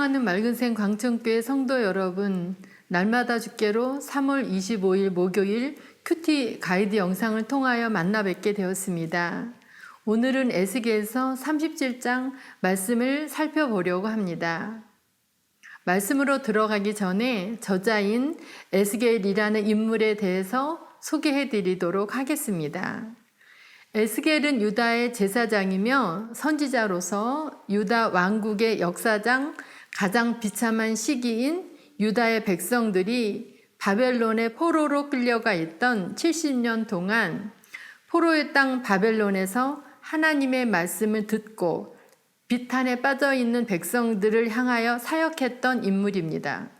사랑하는 맑은생 광천교회 성도 여러분, 날마다 주께로 3월 25일 목요일 큐티 가이드 영상을 통하여 만나 뵙게 되었습니다. 오늘은 에스겔서 37장 말씀을 살펴보려고 합니다. 말씀으로 들어가기 전에 저자인 에스겔이라는 인물에 대해서 소개해 드리도록 하겠습니다. 에스겔은 유다의 제사장이며 선지자로서 유다 왕국의 역사상 가장 비참한 시기인 유다의 백성들이 바벨론의 포로로 끌려가 있던 70년 동안 포로의 땅 바벨론에서 하나님의 말씀을 듣고 비탄에 빠져 있는 백성들을 향하여 사역했던 인물입니다.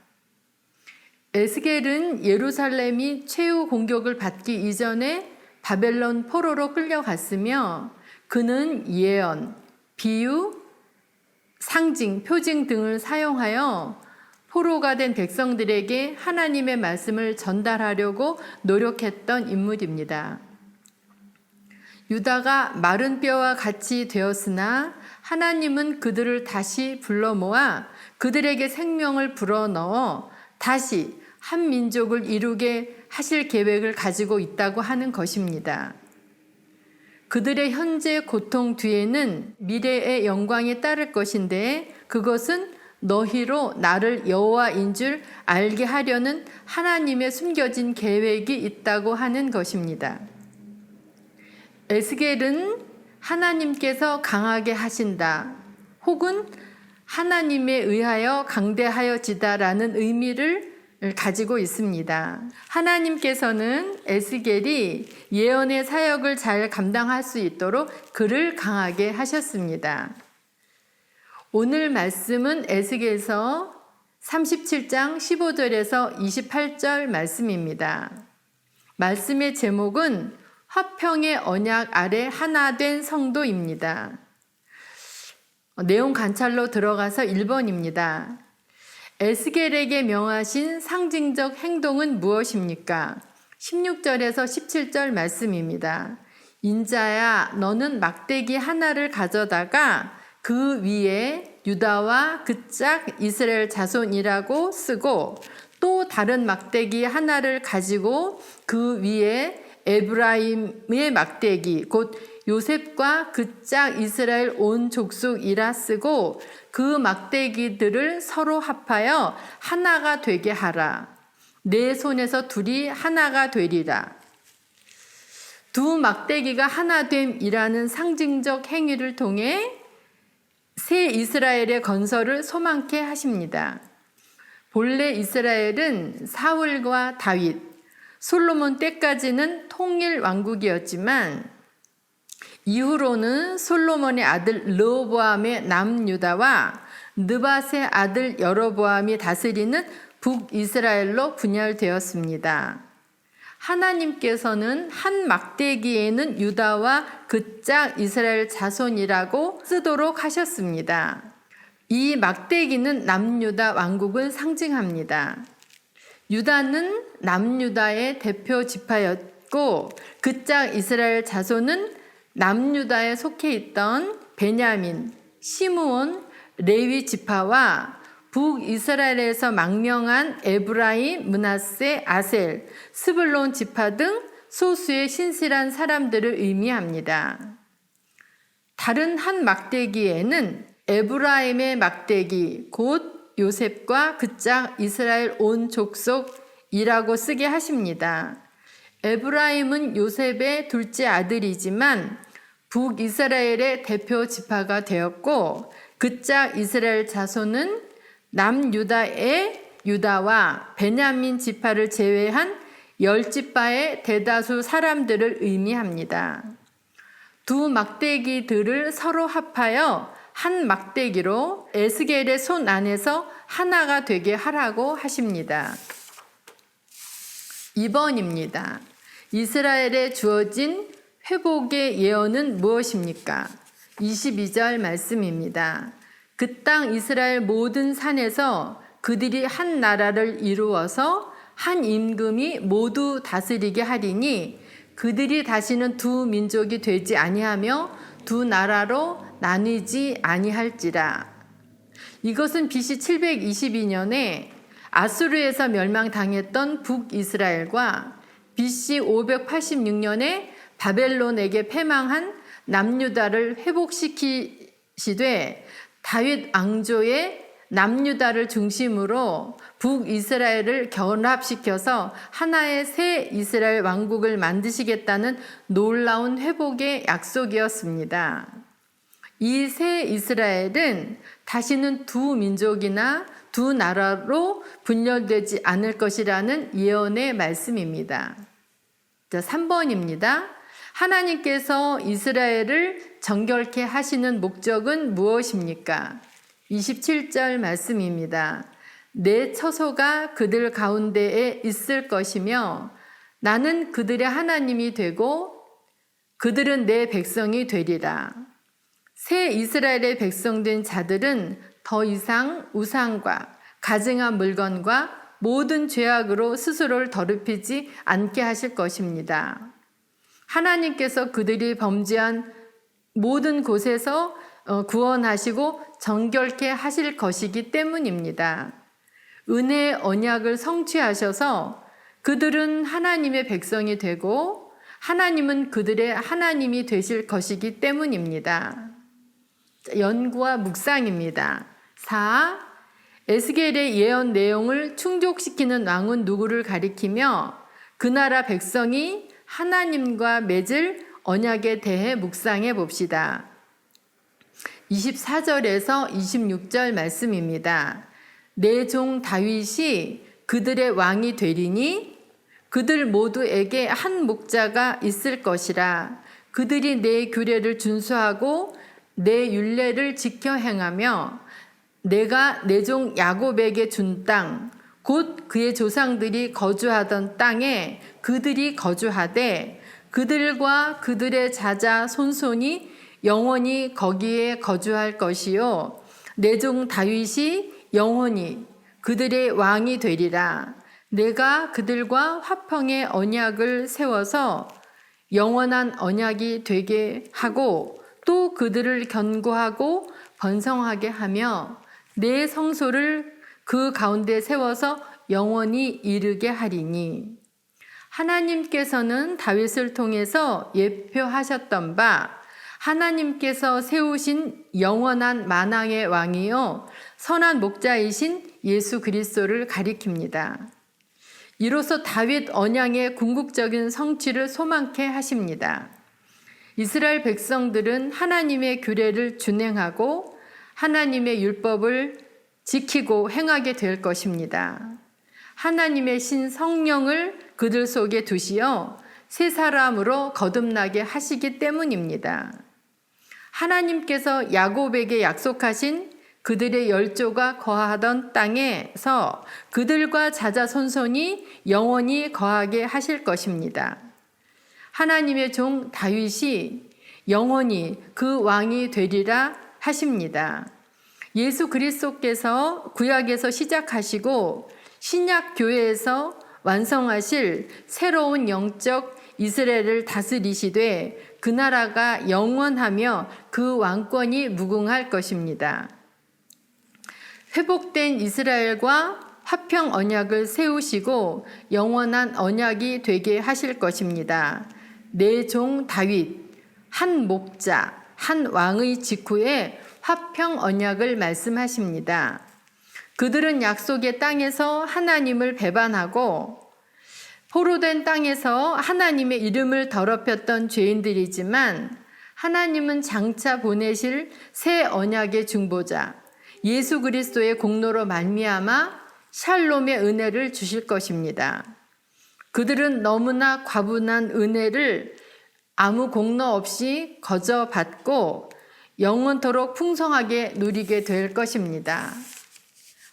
에스겔은 예루살렘이 최후 공격을 받기 이전에 바벨론 포로로 끌려갔으며 그는 예언, 비유, 상징, 표징 등을 사용하여 포로가 된 백성들에게 하나님의 말씀을 전달하려고 노력했던 인물입니다. 유다가 마른 뼈와 같이 되었으나 하나님은 그들을 다시 불러 모아 그들에게 생명을 불어넣어 다시 한 민족을 이루게 하실 계획을 가지고 있다고 하는 것입니다. 그들의 현재 고통 뒤에는 미래의 영광이 따를 것인데 그것은 너희로 나를 여호와인 줄 알게 하려는 하나님의 숨겨진 계획이 있다고 하는 것입니다. 에스겔은 하나님께서 강하게 하신다 혹은 하나님에 의하여 강대하여지다라는 의미를 가지고 있습니다. 하나님께서는 에스겔이 예언의 사역을 잘 감당할 수 있도록 그를 강하게 하셨습니다. 오늘 말씀은 에스겔서 37장 15절에서 28절 말씀입니다. 말씀의 제목은 화평의 언약 아래 하나 된 성도입니다. 내용 관찰로 들어가서 1번입니다. 에스겔에게 명하신 상징적 행동은 무엇입니까? 16절에서 17절 말씀입니다. 인자야, 너는 막대기 하나를 가져다가 그 위에 유다와 그 짝 이스라엘 자손이라고 쓰고 또 다른 막대기 하나를 가지고 그 위에 에브라임의 막대기 곧 요셉과 그 짝 이스라엘 온 족속이라 쓰고 그 막대기들을 서로 합하여 하나가 되게 하라. 내 손에서 둘이 하나가 되리라. 두 막대기가 하나 됨이라는 상징적 행위를 통해 새 이스라엘의 건설을 소망케 하십니다. 본래 이스라엘은 사울과 다윗, 솔로몬 때까지는 통일 왕국이었지만 이후로는 솔로몬의 아들 르호보암의 남유다와 느밧의 아들 여로보암이 다스리는 북이스라엘로 분열되었습니다. 하나님께서는 한 막대기에는 유다와 그 짝 이스라엘 자손이라고 쓰도록 하셨습니다. 이 막대기는 남유다 왕국을 상징합니다. 유다는 남유다의 대표 지파였고 그짝 이스라엘 자손은 남유다에 속해 있던 베냐민, 시므온, 레위 지파와 북이스라엘에서 망명한 에브라임, 문하세, 아셀, 스불론 지파 등 소수의 신실한 사람들을 의미합니다. 다른 한 막대기에는 에브라임의 막대기, 곧 요셉과 그짝 이스라엘 온 족속 이라고 쓰게 하십니다. 에브라임은 요셉의 둘째 아들이지만 북이스라엘의 대표 지파가 되었고 그짝 이스라엘 자손은 남유다의 유다와 베냐민 지파를 제외한 열 지파의 대다수 사람들을 의미합니다. 두 막대기들을 서로 합하여 한 막대기로 에스겔의 손 안에서 하나가 되게 하라고 하십니다. 2번입니다. 이스라엘에 주어진 회복의 예언은 무엇입니까? 22절 말씀입니다. 그 땅 이스라엘 모든 산에서 그들이 한 나라를 이루어서 한 임금이 모두 다스리게 하리니 그들이 다시는 두 민족이 되지 아니하며 두 나라로 나뉘지 아니할지라. 이것은 BC 722년에 아수르에서 멸망당했던 북이스라엘과 BC 586년에 바벨론에게 패망한 남유다를 회복시키시되 다윗 왕조의 남유다를 중심으로 북이스라엘을 결합시켜서 하나의 새 이스라엘 왕국을 만드시겠다는 놀라운 회복의 약속이었습니다. 이 새 이스라엘은 다시는 두 민족이나 두 나라로 분열되지 않을 것이라는 예언의 말씀입니다. 자, 3번입니다. 하나님께서 이스라엘을 정결케 하시는 목적은 무엇입니까? 27절 말씀입니다. 내 처소가 그들 가운데에 있을 것이며 나는 그들의 하나님이 되고 그들은 내 백성이 되리라. 새 이스라엘의 백성된 자들은 더 이상 우상과 가증한 물건과 모든 죄악으로 스스로를 더럽히지 않게 하실 것입니다. 하나님께서 그들이 범죄한 모든 곳에서 어, 구원하시고 정결케 하실 것이기 때문입니다. 은혜의 언약을 성취하셔서 그들은 하나님의 백성이 되고 하나님은 그들의 하나님이 되실 것이기 때문입니다. 연구와 묵상입니다. 4. 에스겔의 예언 내용을 충족시키는 왕은 누구를 가리키며 그 나라 백성이 하나님과 맺을 언약에 대해 묵상해 봅시다. 24절에서 26절 말씀입니다. 내 종 다윗이 그들의 왕이 되리니 그들 모두에게 한 목자가 있을 것이라 그들이 내 규례를 준수하고 내 율례를 지켜 행하며 내가 내 종 야곱에게 준 땅 곧 그의 조상들이 거주하던 땅에 그들이 거주하되 그들과 그들의 자자 손손이 영원히 거기에 거주할 것이요. 내 종 다윗이 영원히 그들의 왕이 되리라. 내가 그들과 화평의 언약을 세워서 영원한 언약이 되게 하고 또 그들을 견고하고 번성하게 하며 내 성소를 그 가운데 세워서 영원히 이르게 하리니 하나님께서는 다윗을 통해서 예표하셨던 바 하나님께서 세우신 영원한 만왕의 왕이요 선한 목자이신 예수 그리스도를 가리킵니다. 이로써 다윗 언양의 궁극적인 성취를 소망케 하십니다. 이스라엘 백성들은 하나님의 규례를 준행하고 하나님의 율법을 지키고 행하게 될 것입니다. 하나님의 신 성령을 그들 속에 두시어 새 사람으로 거듭나게 하시기 때문입니다. 하나님께서 야곱에게 약속하신 그들의 열조가 거하던 땅에서 그들과 자자손손이 영원히 거하게 하실 것입니다. 하나님의 종 다윗이 영원히 그 왕이 되리라 하십니다. 예수 그리스도께서 구약에서 시작하시고 신약 교회에서 완성하실 새로운 영적 이스라엘을 다스리시되 그 나라가 영원하며 그 왕권이 무궁할 것입니다. 회복된 이스라엘과 화평 언약을 세우시고 영원한 언약이 되게 하실 것입니다. 내 종 다윗 한 목자 한 왕의 직후에 화평 언약을 말씀하십니다. 그들은 약속의 땅에서 하나님을 배반하고 포로된 땅에서 하나님의 이름을 더럽혔던 죄인들이지만 하나님은 장차 보내실 새 언약의 중보자 예수 그리스도의 공로로 말미암아 샬롬의 은혜를 주실 것입니다. 그들은 너무나 과분한 은혜를 아무 공로 없이 거저 받고 영원토록 풍성하게 누리게 될 것입니다.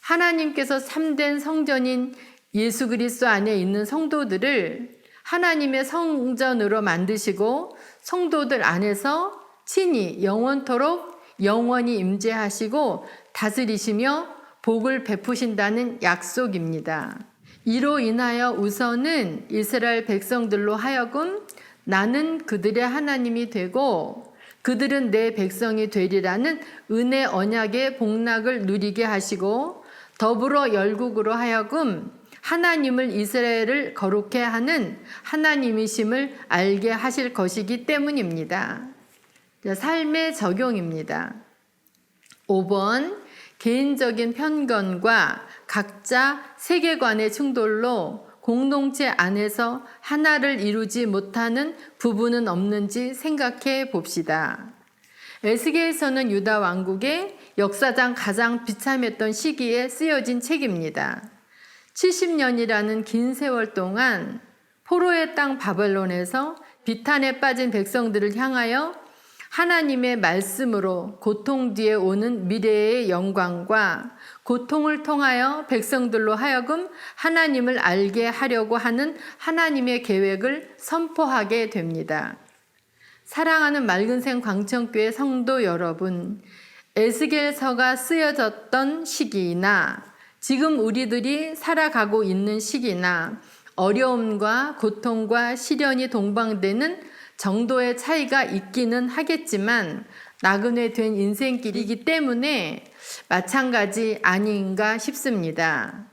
하나님께서 참된 성전인 예수 그리스도 안에 있는 성도들을 하나님의 성전으로 만드시고 성도들 안에서 친히 영원토록 영원히 임재하시고 다스리시며 복을 베푸신다는 약속입니다. 이로 인하여 우선은 이스라엘 백성들로 하여금 나는 그들의 하나님이 되고 그들은 내 백성이 되리라는 은혜 언약의 복락을 누리게 하시고 더불어 열국으로 하여금 하나님을 이스라엘을 거룩해 하는 하나님이심을 알게 하실 것이기 때문입니다. 자, 삶의 적용입니다. 5번 개인적인 편견과 각자 세계관의 충돌로 공동체 안에서 하나를 이루지 못하는 부분은 없는지 생각해 봅시다. 에스겔서는 유다 왕국의 역사상 가장 비참했던 시기에 쓰여진 책입니다. 70년이라는 긴 세월 동안 포로의 땅 바벨론에서 비탄에 빠진 백성들을 향하여 하나님의 말씀으로 고통 뒤에 오는 미래의 영광과 고통을 통하여 백성들로 하여금 하나님을 알게 하려고 하는 하나님의 계획을 선포하게 됩니다. 사랑하는 맑은생 광천교회 성도 여러분, 에스겔서가 쓰여졌던 시기나 지금 우리들이 살아가고 있는 시기나 어려움과 고통과 시련이 동방되는 정도의 차이가 있기는 하겠지만 나그네 된 인생길이기 때문에 마찬가지 아닌가 싶습니다.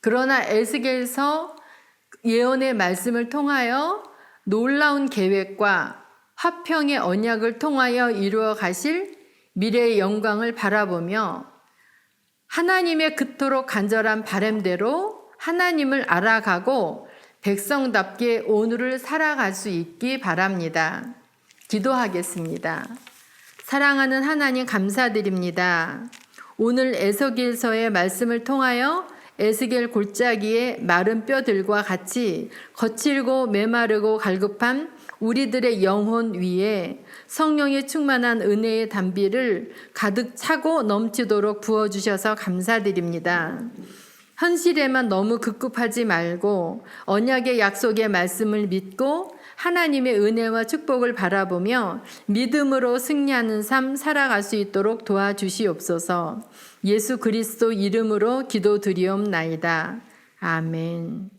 그러나 에스겔서 예언의 말씀을 통하여 놀라운 계획과 화평의 언약을 통하여 이루어 가실 미래의 영광을 바라보며 하나님의 그토록 간절한 바램대로 하나님을 알아가고 백성답게 오늘을 살아갈 수 있기 바랍니다. 기도하겠습니다. 사랑하는 하나님 감사드립니다. 오늘 에서길서의 말씀을 통하여 에스겔 골짜기의 마른 뼈들과 같이 거칠고 메마르고 갈급한 우리들의 영혼 위에 성령의 충만한 은혜의 담비를 가득 차고 넘치도록 부어주셔서 감사드립니다. 현실에만 너무 급급하지 말고 언약의 약속의 말씀을 믿고 하나님의 은혜와 축복을 바라보며 믿음으로 승리하는 삶 살아갈 수 있도록 도와주시옵소서 예수 그리스도 이름으로 기도드리옵나이다. 아멘.